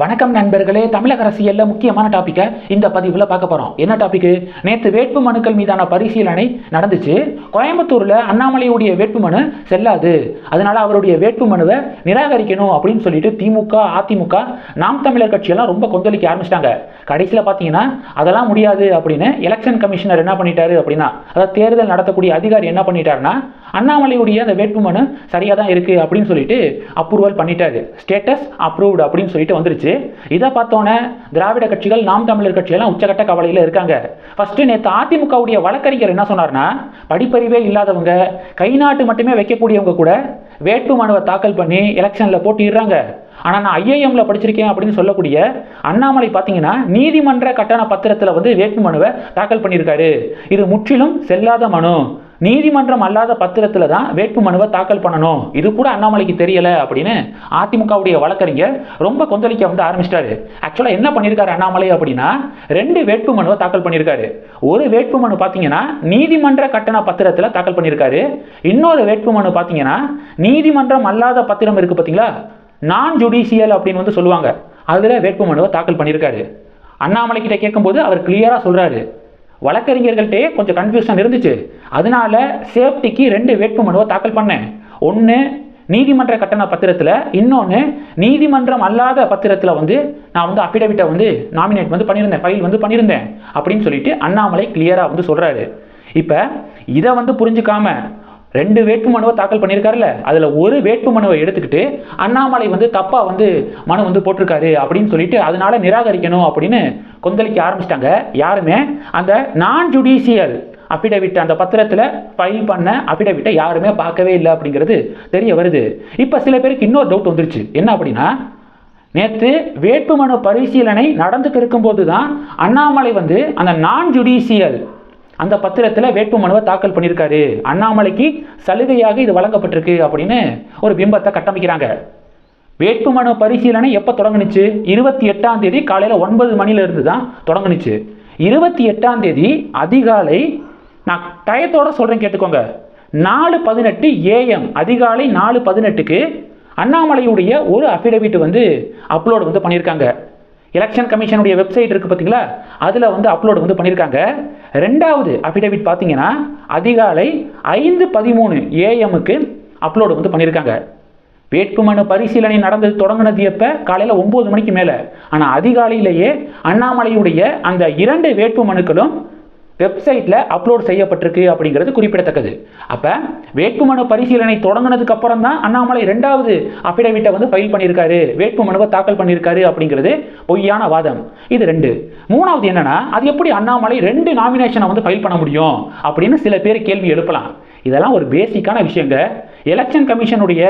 வணக்கம் நண்பர்களே தமிழக அரசியல்ல முக்கியமான டாப்பிக்கை இந்த பதிவில் பார்க்க போறோம். என்ன டாபிக் நேற்று வேட்பு மனுக்கள் மீதான பரிசீலனை நடந்துச்சு. கோயம்புத்தூர்ல அண்ணாமலையுடைய வேட்புமனு செல்லாது. அதனால அவருடைய வேட்புமனுவை நிராகரிக்கணும் அப்படின்னு சொல்லிட்டு திமுக அதிமுக நாம் தமிழர் கட்சியெல்லாம் ரொம்ப கொந்தளிக்க ஆரம்பிச்சிட்டாங்க. கடைசியில் பார்த்தீங்கன்னா அதெல்லாம் முடியாது அப்படின்னு எலெக்ஷன் கமிஷனர் என்ன பண்ணிட்டாரு அப்படின்னா அதாவது தேர்தல் நடத்தக்கூடிய அதிகாரி என்ன பண்ணிட்டாருன்னா அண்ணாமலையுடைய அந்த வேட்புமனு சரியாக தான் இருக்கு அப்படின்னு சொல்லிட்டு அப்ரூவல் பண்ணிட்டாரு. ஸ்டேட்டஸ் அப்ரூவ்டு அப்படின்னு சொல்லிட்டு வந்துருச்சு. இதை பார்த்தோன்னே திராவிட கட்சிகள் நாம் தமிழர் கட்சியெல்லாம் உச்சகட்ட கவலையில் இருக்காங்க. ஃபர்ஸ்ட் நேற்று அதிமுகவுடைய வழக்கறிஞர் என்ன சொன்னார்னா படிப்பறிவே இல்லாதவங்க கை நாட்டு மட்டுமே வைக்கக்கூடியவங்க கூட வேட்பு மனுவை தாக்கல் பண்ணி எலெக்ஷனில் போட்டிடுறாங்க ஆனால் நான் ஐஏஎம்ல படிச்சிருக்கேன் அப்படின்னு சொல்லக்கூடிய அண்ணாமலை பார்த்தீங்கன்னா நீதிமன்ற கட்டண பத்திரத்தில் வந்து வேட்பு மனுவை தாக்கல் பண்ணியிருக்காரு. இது முற்றிலும் செல்லாத மனு. நீதிமன்றம் அல்லாத பத்திரத்தில் தான் வேட்பு மனுவை தாக்கல் பண்ணணும். இது கூட அண்ணாமலைக்கு தெரியல அப்படின்னு அதிமுகவுடைய வழக்கறிஞர் ரொம்ப கொந்தளிக்க வந்து ஆரம்பிச்சிட்டாரு. ஆக்சுவலாக என்ன பண்ணியிருக்காரு அண்ணாமலை அப்படின்னா ரெண்டு வேட்பு மனுவை தாக்கல் பண்ணியிருக்காரு ஒரு வேட்பு மனு பார்த்தீங்கன்னா நீதிமன்ற கட்டண பத்திரத்தில் தாக்கல் பண்ணியிருக்காரு இன்னொரு வேட்பு மனு பார்த்தீங்கன்னா நீதிமன்றம் அல்லாத பத்திரம் இருக்குது பார்த்தீங்களா நான் ஜுடிஷியல் அப்படின்னு வந்து சொல்லுவாங்க. அதில் வேட்பு மனுவை தாக்கல் பண்ணியிருக்காரு அண்ணாமலை கிட்ட கேட்கும்போது அவர் கிளியராக சொல்கிறாரு வழக்கறிஞர்கள்ட்டே கொஞ்சம் கன்ஃபியூஷன் இருந்துச்சு. அதனால சேஃப்டிக்கு ரெண்டு வேட்பு மனுவை தாக்கல் பண்ணேன். ஒன்று நீதிமன்ற கட்டண பத்திரத்தில் இன்னொன்று நீதிமன்றம் அல்லாத பத்திரத்தில் வந்து நான் வந்து அஃபிடவிட்டை வந்து நாமினேட் வந்து பண்ணியிருந்தேன் ஃபைல் வந்து பண்ணியிருந்தேன். அப்படின்னு சொல்லிட்டு அண்ணாமலை கிளியராக வந்து சொல்கிறாரு இப்போ இதை வந்து புரிஞ்சுக்காம ரெண்டு வேட்புமனுவை தாக்கல் பண்ணியிருக்காருல்ல? அதில் ஒரு வேட்புமனுவை எடுத்துக்கிட்டு அண்ணாமலை வந்து தப்பாக வந்து மனு வந்து போட்டிருக்காரு அப்படின்னு சொல்லிட்டு அதனால நிராகரிக்கணும் அப்படின்னு கொந்தளிக்க ஆரம்பிச்சிட்டாங்க. யாருமே? அந்த நான் ஜுடிஷியல் அஃபிடவிட் அந்த பத்திரத்தில் ஃபைல் பண்ண அஃபிடவிட்டை யாருமே பார்க்கவே இல்லை அப்படிங்கிறது தெரிய வருது. இப்போ சில பேருக்கு இன்னொரு டவுட் வந்துருச்சு. என்ன அப்படின்னா நேற்று வேட்புமனு பரிசீலனை நடந்துட்டு இருக்கும்போது தான் அண்ணாமலை வந்து அந்த நான் ஜுடிஷியல் அந்த பத்திரத்தில் வேட்புமனுவை தாக்கல் பண்ணியிருக்காரு. அண்ணாமலைக்கு சலுகையாக இது வழங்கப்பட்டிருக்கு அப்படின்னு ஒரு பிம்பத்தை கட்டமைக்கிறாங்க. வேட்புமனு பரிசீலனை எப்போ தொடங்குனுச்சு? இருபத்தி எட்டாம் தேதி காலையில் ஒன்பது மணிலேருந்து தான் தொடங்குனுச்சு. இருபத்தி எட்டாம் தேதி அதிகாலை நான் டயத்தோட சொல்கிறேன் கேட்டுக்கோங்க. நாலு பதினெட்டு ஏஎம் அதிகாலை நாலு பதினெட்டுக்கு அண்ணாமலையுடைய ஒரு அஃபிடவிட் வந்து அப்லோடு வந்து பண்ணியிருக்காங்க. எலெக்ஷன் கமிஷனுடைய வெப்சைட் இருக்குது பார்த்தீங்களா? அதில் வந்து அப்லோடு வந்து பண்ணியிருக்காங்க ரெண்டாவது அஃபிடேவிட் பார்த்தீங்கன்னா அதிகாலை ஐந்து பதிமூணு ஏஎம்முக்கு அப்லோடு வந்து பண்ணியிருக்காங்க வேட்புமனு பரிசீலனை நடந்தது தொடங்கினது எப்போ காலையில் ஒம்பது மணிக்கு மேலே. ஆனால் அதிகாலையிலேயே அண்ணாமலையுடைய அந்த இரண்டு வேட்புமனுக்களும் வெப்சைட்டில் அப்லோட் செய்யப்பட்டிருக்கு அப்படிங்கிறது குறிப்பிடத்தக்கது. அப்போ வேட்புமனு பரிசீலனை தொடங்கினதுக்கு அப்புறம் தான் அண்ணாமலை ரெண்டாவது அஃபிடவிட்டை வந்து ஃபைல் பண்ணியிருக்காரு வேட்புமனுவை தாக்கல் பண்ணியிருக்காரு அப்படிங்கிறது பொய்யான வாதம். இது ரெண்டு. மூணாவது என்னன்னா அது எப்படி அண்ணாமலை ரெண்டு நாமினேஷனை வந்து ஃபைல் பண்ண முடியும் அப்படின்னு சில பேர் கேள்வி எழுப்பலாம். இதெல்லாம் ஒரு பேசிக்கான விஷயங்க. எலெக்ஷன் கமிஷனுடைய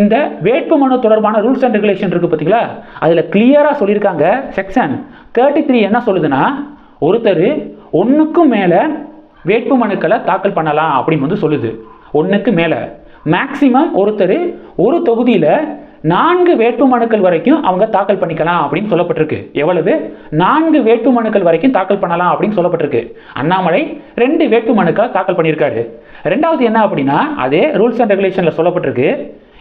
இந்த வேட்புமனு தொடர்பான ரூல்ஸ் அண்ட் ரெகுலேஷன் இருக்குது பார்த்தீங்களா அதில் கிளியராக சொல்லியிருக்காங்க செக்ஷன் தேர்ட்டி த்ரீ என்ன சொல்லுதுன்னா ஒருத்தர் ஒன்றுக்கும் மேலே வேட்பு மனுக்களை தாக்கல் பண்ணலாம் அப்படின்னு வந்து சொல்லுது. ஒன்றுக்கு மேலே. மேக்சிமம் ஒருத்தர் ஒரு தொகுதியில் நான்கு வேட்பு மனுக்கள் வரைக்கும் அவங்க தாக்கல் பண்ணிக்கலாம் அப்படின்னு சொல்லப்பட்டிருக்கு. எவ்வளவு? நான்கு வேட்பு மனுக்கள் வரைக்கும் தாக்கல் பண்ணலாம் அப்படின்னு சொல்லப்பட்டிருக்கு. அண்ணாமலை ரெண்டு வேட்பு மனுக்களை தாக்கல் பண்ணியிருக்காரு. ரெண்டாவது என்ன அப்படின்னா அதே ரூல்ஸ் அண்ட் ரெகுலேஷனில் சொல்லப்பட்டிருக்கு.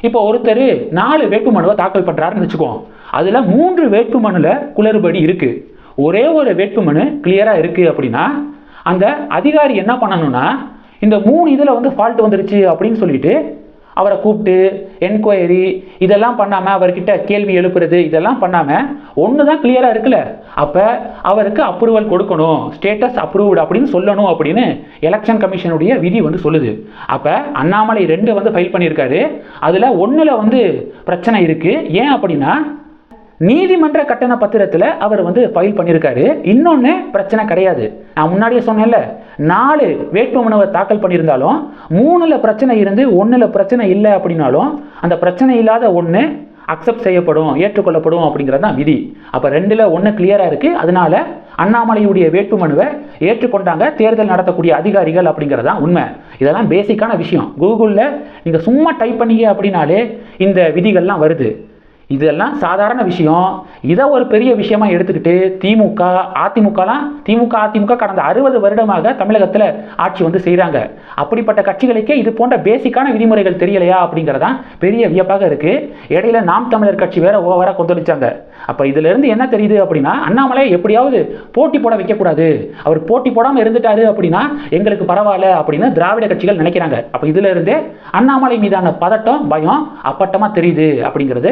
இப்போ ஒருத்தர் நாலு வேட்பு மனுவை தாக்கல் பண்ணுறாருன்னு வச்சுக்குவோம் அதில் மூன்று வேட்பு மனுவில் குளறுபடி இருக்குது ஒரே ஒரு வேட்புமனு கிளியராக இருக்குது அப்படின்னா அந்த அதிகாரி என்ன பண்ணணும்னா இந்த மூணு இதில் வந்து ஃபால்ட் வந்துருச்சு அப்படின்னு சொல்லிட்டு அவரை கூப்பிட்டு என்கொயரி இதெல்லாம் பண்ணாமல் அவர்கிட்ட கேள்வி எழுப்புறது இதெல்லாம் பண்ணாமல் ஒன்று தான் கிளியராக இருக்குல்ல. அப்போ அவருக்கு அப்ரூவல் கொடுக்கணும் ஸ்டேட்டஸ் அப்ரூவ்டு அப்படின்னு சொல்லணும் அப்படின்னு எலெக்ஷன் கமிஷனுடைய விதி வந்து சொல்லுது. அப்போ அண்ணாமலை ரெண்டு வந்து ஃபைல் பண்ணியிருக்காரு. அதில் ஒன்றில் வந்து பிரச்சனை இருக்குது ஏன் அப்படின்னா நீதிமன்ற கட்டண பத்திரத்தில் அவர் வந்து ஃபைல் பண்ணியிருக்காரு இன்னொன்று பிரச்சனை கிடையாது. நான் முன்னாடியே சொன்னேன்ல நாலு வேட்புமனுவை தாக்கல் பண்ணியிருந்தாலும் மூணில் பிரச்சனை இருந்து ஒன்றில் பிரச்சனை இல்லை அப்படின்னாலும் அந்த பிரச்சனை இல்லாத ஒன்று அக்செப்ட் செய்யப்படும் ஏற்றுக்கொள்ளப்படும் அப்படிங்கிறது தான் விதி. அப்போ ரெண்டில் ஒன்று கிளியராக இருக்குது அதனால அண்ணாமலையுடைய வேட்புமனுவை ஏற்றுக்கொண்டாங்க தேர்தல் நடத்தக்கூடிய அதிகாரிகள் அப்படிங்கிறது தான் உண்மை. இதெல்லாம் பேசிக்கான விஷயம். கூகுளில் நீங்கள் சும்மா டைப் பண்ணீங்க அப்படின்னாலே இந்த விதிகள்லாம் வருது. இதெல்லாம் சாதாரண விஷயம். இதை ஒரு பெரிய விஷயமா எடுத்துக்கிட்டு திமுக அதிமுகலாம் திமுக அதிமுக கடந்த அறுபது வருடமாக தமிழகத்தில் ஆட்சி வந்து செய்கிறாங்க அப்படிப்பட்ட கட்சிகளுக்கே இது போன்ற பேசிக்கான விதிமுறைகள் தெரியலையா அப்படிங்கிறதான் பெரிய வியப்பாக இருக்குது இடையில நாம் தமிழர் கட்சி வேற ஓவராக கொந்தளிச்சாங்க அப்போ இதிலிருந்து என்ன தெரியுது அப்படின்னா அண்ணாமலை எப்படியாவது போட்டி போட வைக்கக்கூடாது. அவர் போட்டி போடாமல் இருந்துட்டாரு அப்படின்னா எங்களுக்கு பரவாயில்ல அப்படின்னு திராவிட கட்சிகள் நினைக்கிறாங்க. அப்போ இதிலிருந்தே அண்ணாமலை மீதான பதட்டம் பயம் அப்பட்டமாக தெரியுது அப்படிங்கிறது